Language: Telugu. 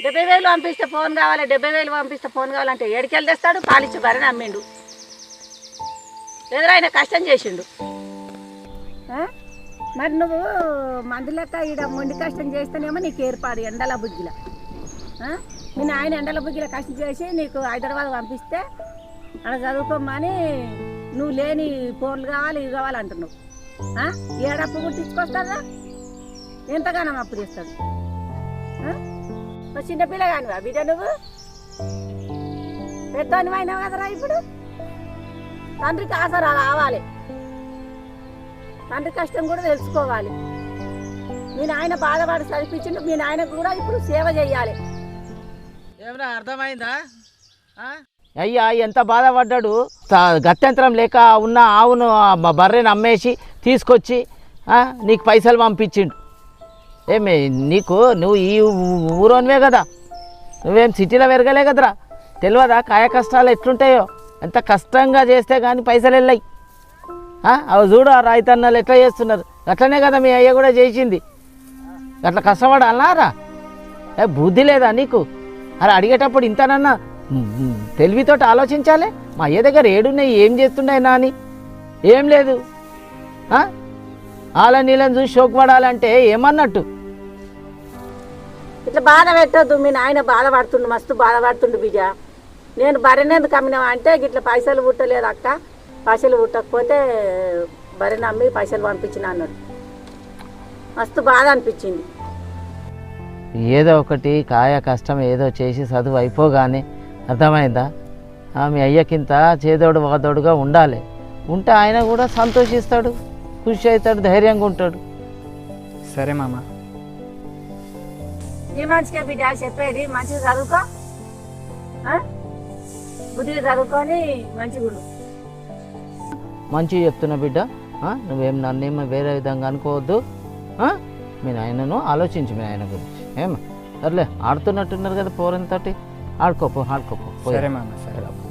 డెబ్బై వేలు పంపిస్తే ఫోన్ కావాలి డెబ్బై వేలు పంపిస్తే ఫోన్ కావాలంటే ఏడికెళ్ళి తెస్తాడు పాలిచ్చి బరని అమ్మిండు. ఎదురు ఆయన కష్టం చేసిండు. ఆ? మరి నువ్వు మందు లెక్క ఈడ మొండి కష్టం చేస్తేనేమో నీకు ఏర్పాటు ఎండల బుగ్గిల. మీ నాయన ఎండల బుగ్గిల కష్టం చేసి నీకు హైదరాబాద్ పంపిస్తే అక్కడ చదువుకోమని నువ్వు లేని ఫోన్లు కావాలి ఇవి కావాలి అంటున్నావు. ఏడప్పు ఏడప్పు తీసుకొస్తారా ఎంతగానో అప్పు చేస్తాడు ఆ? మరి చిన్నపిల్ల కానివా బిడ్డ నువ్వు? పెద్ద అయినావు కదరా ఇప్పుడు? తండ్రికి ఆసరా రావాలి. తండ్రి కష్టం కూడా తెలుసుకోవాలి. మీ నాయన బాధపడి చదివించిండు మీ నాయనకు కూడా ఇప్పుడు సేవ చేయాలి. ఏమన్నా అర్థమైందా? అయ్యా ఎంత బాధపడ్డాడు? గత్యంతరం లేక ఉన్న ఆవును బర్రెని అమ్మేసి తీసుకొచ్చి నీకు పైసలు పంపించిండు. ఏమే నీకు నువ్వు ఈ ఊరోనివే కదా? నువ్వేం సిటీలో పెరగలే కదరా? తెలియదా కాయ కష్టాలు ఎట్లుంటాయో? ఎంత కష్టంగా చేస్తే కానీ పైసలు వెళ్ళాయి. అవి చూడు ఆ రైతన్నలు ఎట్లా చేస్తున్నారు. అట్లనే కదా మీ అయ్య కూడా చేసింది. అట్లా కష్టపడాలరా ఏ బుద్ధి లేదా నీకు? అరే అడిగేటప్పుడు ఇంతనన్నా తెలివితోటి ఆలోచించాలి? మా అయ్య దగ్గర ఏడున్నాయి ఏం చేస్తుండే నాని? ఏం లేదు. ఆ? ఆల నీళ్ళని చూసి షోక్ పడాలంటే ఏమన్నట్టు? ఇట్లా బాధ పెట్టద్దు మీ నాయన బాధపడుతుండు మస్తు బాధపడుతుండు బిజ. నేను బర్రెనేందుకు అమ్మినావా అంటే ఇట్లా పైసలు పుట్టలేదు అక్క. పైసలు పుట్టకపోతే బర్రెని అమ్మి పైసలు పంపించిన అన్నాడు. మస్తు బాధ అనిపించింది. ఏదో ఒకటి కాయ కష్టం ఏదో చేసి చదువు అయిపోగానే అర్థమైందా? ఆ, మీ అయ్యకింత చేదోడు వాదోడుగా ఉండాలి. ఉంటే ఆయన కూడా సంతోషిస్తాడు ఖుషి అవుతాడు ధైర్యంగా ఉంటాడు. సరే మామ. మంచిగా బిడ్డ చెప్పేది మంచిగా చదువుకో. ఆ? బుద్ధిగా చదువుకొని మంచిగా మంచిగా చెప్తున్నా బిడ్డ. ఆ, నువ్వేం నన్నేమో వేరే విధంగా అనుకోవద్దు? మీ నాయనను ఆలోచించు మీ ఆయన గురించి. ఏమో? సర్లే ఆడుతున్నట్టున్నారు కదా పోరంతోటి. ఆడుకోపో ఆడుకోపో. సరే మామ సరే.